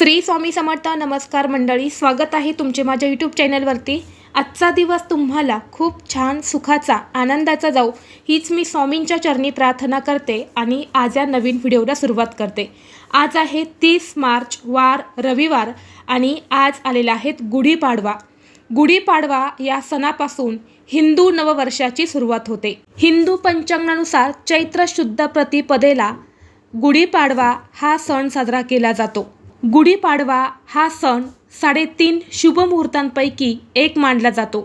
श्री स्वामी समर्थ नमस्कार मंडळी स्वागत आहे तुमचे माझ्या यूट्यूब चॅनलवरती आजचा दिवस तुम्हाला खूप छान सुखाचा आनंदाचा जाऊ हीच मी स्वामींच्या चरणी प्रार्थना करते आणि आज या नवीन व्हिडिओला सुरुवात करते. आज आहे तीस मार्च वार रविवार आणि आज आलेला आहेत गुढीपाडवा. गुढीपाडवा या सणापासून हिंदू नववर्षाची सुरुवात होते. हिंदू पंचांगानुसार चैत्र शुद्ध प्रतिपदेला गुढीपाडवा हा सण साजरा केला जातो. गुढीपाडवा हा सण साडेतीन शुभमुहूर्तांपैकी एक मानला जातो.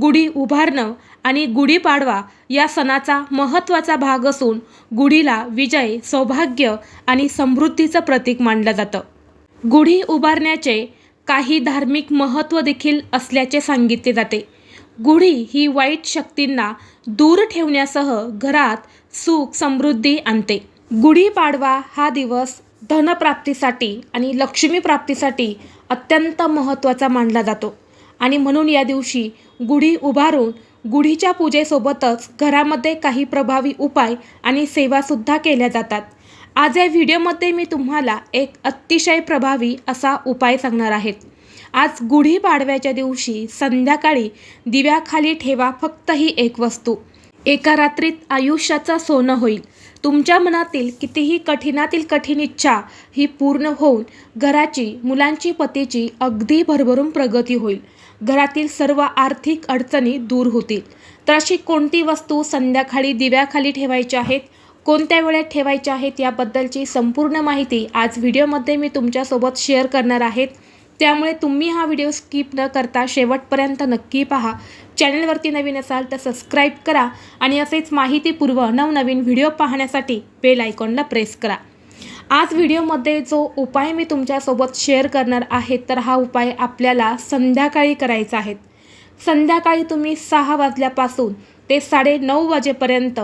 गुढी उभारणं आणि गुढीपाडवा या सणाचा महत्त्वाचा भाग असून गुढीला विजय सौभाग्य आणि समृद्धीचं प्रतीक मानलं जातं. गुढी उभारण्याचे काही धार्मिक महत्त्व देखील असल्याचे सांगितले जाते. गुढी ही वाईट शक्तींना दूर ठेवण्यासह घरात सुख समृद्धी आणते. गुढीपाडवा हा दिवस धनप्राप्तीसाठी आणि लक्ष्मी प्राप्तीसाठी अत्यंत महत्त्वाचा मानला जातो. आणि म्हणून या दिवशी गुढी उभारून गुढीच्या पूजेसोबतच घरामध्ये काही प्रभावी उपाय आणि सेवासुद्धा केल्या जातात. आज या व्हिडिओमध्ये मी तुम्हाला एक अतिशय प्रभावी असा उपाय सांगणार आहेत आज गुढीपाडव्याच्या दिवशी संध्याकाळी दिव्याखाली ठेवा फक्त ही एक वस्तू. एका रात्रीत आयुष्याचं सोनं होईल. तुमच्या मनातील कितीही कठीणातील कठीण इच्छा ही पूर्ण होऊन घराची मुलांची पतीची अगदी भरभरून प्रगती होईल. घरातील सर्व आर्थिक अडचणी दूर होतील. तर अशी कोणती वस्तू संध्याकाळी दिव्याखाली ठेवायची आहेत? कोणत्या वेळेत ठेवायच्या आहेत? याबद्दलची संपूर्ण माहिती आज व्हिडिओमध्ये मी तुमच्यासोबत शेअर करणार आहेत. त्यामुळे तुम्ही हा व्हिडिओ स्किप न करता शेवटपर्यंत नक्की पहा. चॅनलवरती नवीन असाल तर सबस्क्राईब करा आणि असेच माहितीपूर्व नवनवीन व्हिडिओ पाहण्यासाठी बेल आयकॉनला प्रेस करा. आज व्हिडिओमध्ये जो उपाय मी तुमच्यासोबत शेअर करणार आहे तर हा उपाय आपल्याला संध्याकाळी करायचा आहे. संध्याकाळी तुम्ही सहा वाजल्यापासून ते साडे नऊ वाजेपर्यंत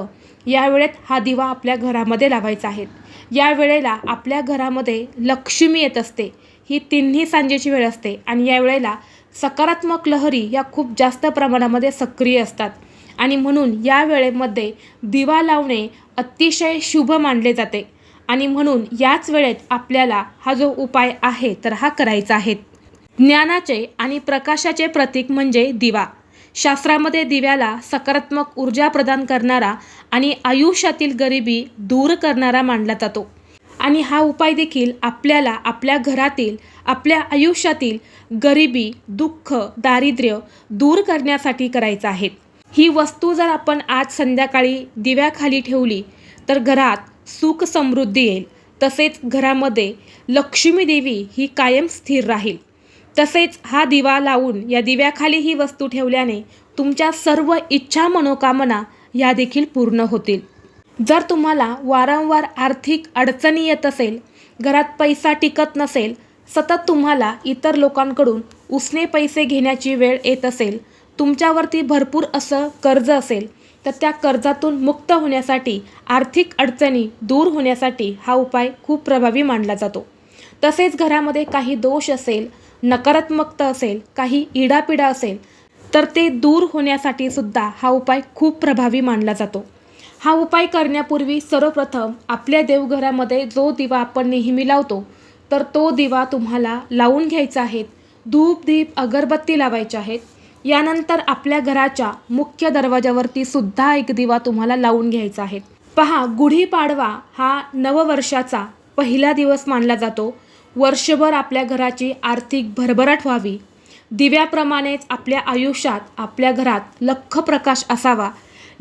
या वेळेत हा दिवा आपल्या घरामध्ये लावायचा आहे. या वेळेला आपल्या घरामध्ये लक्ष्मी येत असते. ही तिन्ही सांजेची वेळ असते आणि या वेळेला सकारात्मक लहरी या खूप जास्त प्रमाणामध्ये सक्रिय असतात. आणि म्हणून या वेळेमध्ये दिवा लावणे अतिशय शुभ मानले जाते. आणि म्हणून याच वेळेत आपल्याला हा जो उपाय आहे तर हा करायचा आहे. ज्ञानाचे आणि प्रकाशाचे प्रतीक म्हणजे दिवा. शास्त्रामध्ये दिव्याला सकारात्मक ऊर्जा प्रदान करणारा आणि आयुष्यातील गरिबी दूर करणारा मानला जातो. आणि हा उपाय देखील आपल्याला आपल्या घरातील आपल्या आयुष्यातील गरिबी दुःख दारिद्र्य दूर करण्यासाठी करायचं आहे. ही वस्तू जर आपण आज संध्याकाळी दिव्याखाली ठेवली तर घरात सुख समृद्धी येईल. तसेच घरामध्ये लक्ष्मी देवी ही कायम स्थिर राहील. तसेच हा दिवा लावून या दिव्याखाली ही वस्तू ठेवल्याने तुमच्या सर्व इच्छा मनोकामना या देखील पूर्ण होतील. जर तुम्हाला वारंवार आर्थिक अडचणी येत असेल घरात पैसा टिकत नसेल सतत तुम्हाला इतर लोकांकडून उसने पैसे घेण्याची वेळ येत असेल तुमच्यावरती भरपूर असं कर्ज असेल तर त्या कर्जातून मुक्त होण्यासाठी आर्थिक अडचणी दूर होण्यासाठी हा उपाय खूप प्रभावी मानला जातो. तसेच घरामध्ये काही दोष असेल नकारात्मकता असेल काही इडापिडा असेल तर ते दूर होण्यासाठी सुद्धा हा उपाय खूप प्रभावी मानला जातो. हा उपाय करण्यापूर्वी सर्वप्रथम आपल्या देवघरामध्ये जो दिवा आपण नेहमी लावतो तर तो दिवा तुम्हाला लावून घ्यायचा आहे. धूप दीप अगरबत्ती लावायची आहेत. यानंतर आपल्या घराच्या मुख्य दरवाजावरती सुद्धा एक दिवा तुम्हाला लावून घ्यायचा आहे. पहा गुढीपाडवा हा नववर्षाचा पहिला दिवस मानला जातो. वर्षभर आपल्या घराची आर्थिक भरभराट व्हावी. दिव्याप्रमाणेच आपल्या आयुष्यात आपल्या घरात लख प्रकाश असावा.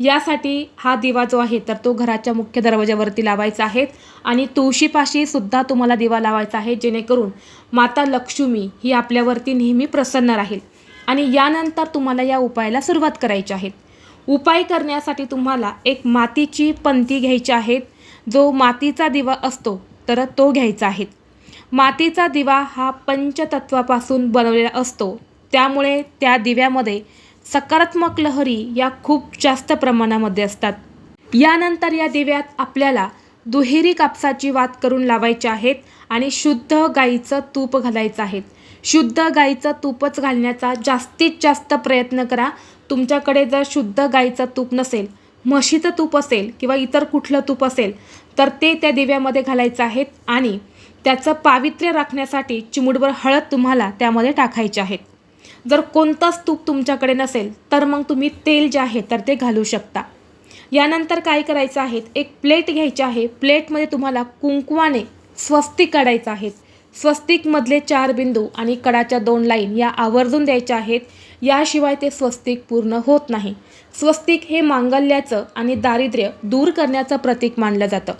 यासाठी हा दिवा जो आहे तर तो घराच्या मुख्य दरवाज्यावरती लावायचा आहे. आणि तुळशीपाशी सुद्धा तुम्हाला दिवा लावायचा आहे जेणेकरून माता लक्ष्मी ही आपल्यावरती नेहमी प्रसन्न राहील. आणि यानंतर तुम्हाला या उपायाला सुरुवात करायची आहे. उपाय करण्यासाठी तुम्हाला एक मातीची पंती घ्यायची आहेत जो मातीचा दिवा असतो तर तो घ्यायचा आहे. मातीचा दिवा हा पंचतत्वापासून बनवलेला असतो. त्यामुळे त्या दिव्यामध्ये सकारात्मक लहरी या खूप जास्त प्रमाणामध्ये असतात. यानंतर या दिव्यात आपल्याला दुहेरी कापसाची वात करून लावायची आहेत आणि शुद्ध गाईचं तूप घालायचं आहे. शुद्ध गाईचं तूपच घालण्याचा जास्तीत जास्त प्रयत्न करा. तुमच्याकडे जर शुद्ध गाईचं तूप नसेल म्हशीचं तूप असेल किंवा इतर कुठलं तूप असेल तर ते त्या दिव्यामध्ये घालायचं आहेत आणि त्याचं पावित्र्य राखण्यासाठी चिमूटभर हळद तुम्हाला त्यामध्ये टाकायचे आहेत. जर कोणताच तूप तुमच्याकडे नसेल तर मग तुम्ही तेल जे आहे तर ते घालू शकता. यानंतर काय करायचं आहे? एक प्लेट घ्यायची आहे. प्लेटमध्ये तुम्हाला कुंकवाने स्वस्तिक काढायचं आहे. स्वस्तिकमधले चार बिंदू आणि कडाच्या दोन लाईन या आवर्जून द्यायच्या आहेत. याशिवाय ते स्वस्तिक पूर्ण होत नाही. स्वस्तिक हे मांगल्याचं आणि दारिद्र्य दूर करण्याचं प्रतीक मानलं जातं.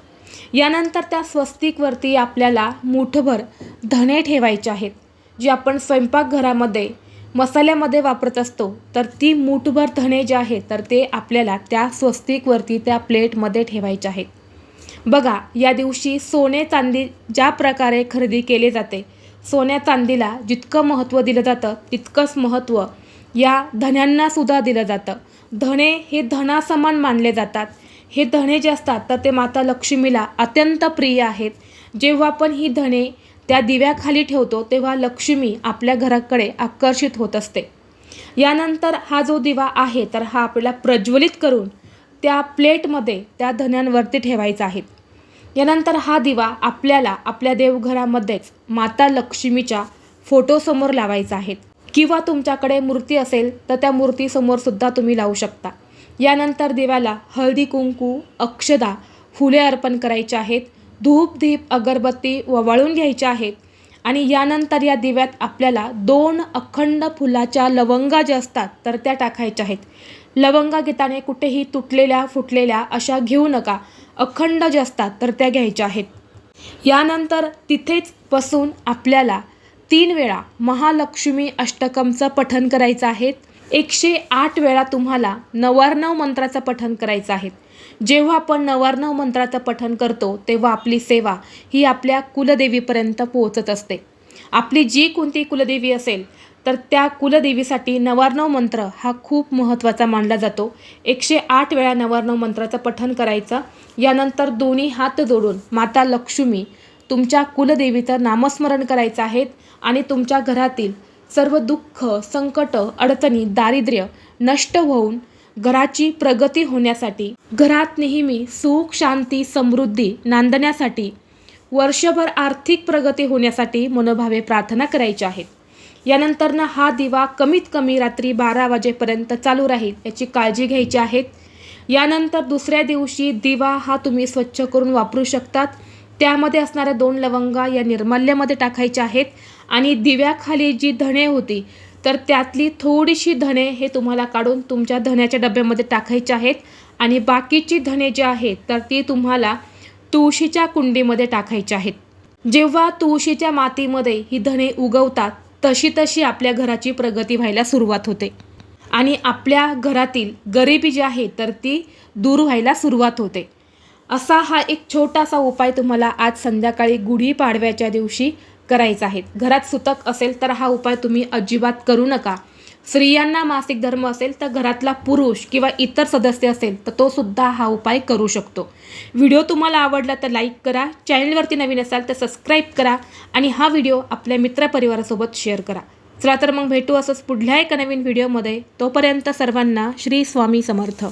यानंतर त्या स्वस्तिकवरती आपल्याला मुठभर धणे ठेवायचे आहेत जे आपण स्वयंपाकघरामध्ये मसाल्यामध्ये वापरत असतो तर ती मूठभर धणे जे आहेत तर ते आपल्याला त्या स्वस्तिकवरती त्या प्लेटमध्ये ठेवायचे आहेत. बघा या दिवशी सोने चांदी ज्या प्रकारे खरेदी केले जाते सोन्या चांदीला जितकं महत्त्व दिलं जातं तितकंच महत्त्व या धण्यांना सुद्धा दिलं जातं. धणे हे धनासमान मानले जातात. हे धणे जे असतात तर ते माता लक्ष्मीला अत्यंत प्रिय आहेत. जेव्हा पण ही धणे त्या दिव्याखाली ठेवतो तेव्हा लक्ष्मी आपल्या घराकडे आकर्षित होत असते. यानंतर हा जो दिवा आहे तर हा आपल्याला प्रज्वलित करून त्या प्लेटमध्ये त्या धन्यांवरती ठेवायचा आहे. यानंतर हा दिवा आपल्याला आपल्या देवघरामध्येच माता लक्ष्मीच्या फोटोसमोर लावायचा आहे. किंवा तुमच्याकडे मूर्ती असेल तर त्या मूर्तीसमोर सुद्धा तुम्ही लावू शकता. यानंतर दिव्याला हळदी कुंकू अक्षदा फुले अर्पण करायचे आहेत. धूप दीप अगरबत्ती ववाळून घ्यायच्या आहेत. आणि यानंतर या दिव्यात आपल्याला दोन अखंड फुलाच्या लवंगा ज्या असतात तर त्या टाकायच्या आहेत. लवंगा घेताने कुठेही तुटलेल्या फुटलेल्या अशा घेऊ नका. अखंड ज्या असतात तर त्या घ्यायच्या आहेत. यानंतर तिथेच बसून आपल्याला तीन वेळा महालक्ष्मी अष्टकमचं पठण करायचं आहे. एकशे आठ वेळा तुम्हाला नवार्णव मंत्राचं पठण करायचं आहे. जेव्हा आपण नवार्णव मंत्राचं पठण करतो तेव्हा आपली सेवा ही आपल्या कुलदेवीपर्यंत पोहोचत असते. आपली जी कोणती कुलदेवी असेल तर त्या कुलदेवीसाठी नवार्णव मंत्र हा खूप महत्त्वाचा मानला जातो. एकशे आठ वेळा नवार्णव मंत्राचं पठण करायचं यानंतर दोन्ही हात जोडून माता लक्ष्मी तुमच्या कुलदेवीचं नामस्मरण करायचं आहे आणि तुमच्या घरातील सर्व दुःख संकट अडचणी दारिद्र्य नष्ट होऊन घराची प्रगती होण्यासाठी घरात नेहमी सुख शांती समृद्धी नांदण्यासाठी वर्षभर आर्थिक प्रगती होण्यासाठी मनोभावे प्रार्थना करायची आहेत यानंतरनं हा दिवा कमीत कमी रात्री बारा वाजेपर्यंत चालू राहील याची काळजी घ्यायची आहेत यानंतर दुसऱ्या दिवशी दिवा हा तुम्ही स्वच्छ करून वापरू शकतात. त्यामध्ये असणाऱ्या दोन लवंगा या निर्माल्यामध्ये टाकायच्या आहेत आणि दिव्याखाली जी धणे होती तर त्यातली थोडीशी धणे हे तुम्हाला काढून तुमच्या धण्याच्या डब्यामध्ये टाकायचे आहेत. आणि बाकीची धणे जी आहेत तर ती तुम्हाला तुळशीच्या कुंडीमध्ये टाकायची आहेत. जेव्हा तुळशीच्या मातीमध्ये ही धणे उगवतात तशी तशी आपल्या घराची प्रगती व्हायला सुरुवात होते. आणि आपल्या घरातील गरिबी जी आहे तर ती दूर व्हायला सुरुवात होते. असा हा एक छोटासा उपाय तुम्हाला आज संध्याकाळी गुढीपाडव्याच्या दिवशी करायचा आहे. घरात सुतक असेल तर हा उपाय तुम्ही अजिबात करू नका. स्त्रियांना मासिक धर्म असेल तर घरातला पुरुष किंवा इतर सदस्य असेल तर तो सुद्धा हा उपाय करू शकतो. व्हिडिओ तुम्हाला आवडला तर लाईक करा चॅनलवरती नवीन असाल तर सबस्क्राईब करा आणि हा व्हिडिओ आपल्या मित्रपरिवारासोबत शेअर करा. चला तर मग भेटू असंच पुढल्या एका नवीन व्हिडिओमध्ये. तोपर्यंत सर्वांना श्री स्वामी समर्थ.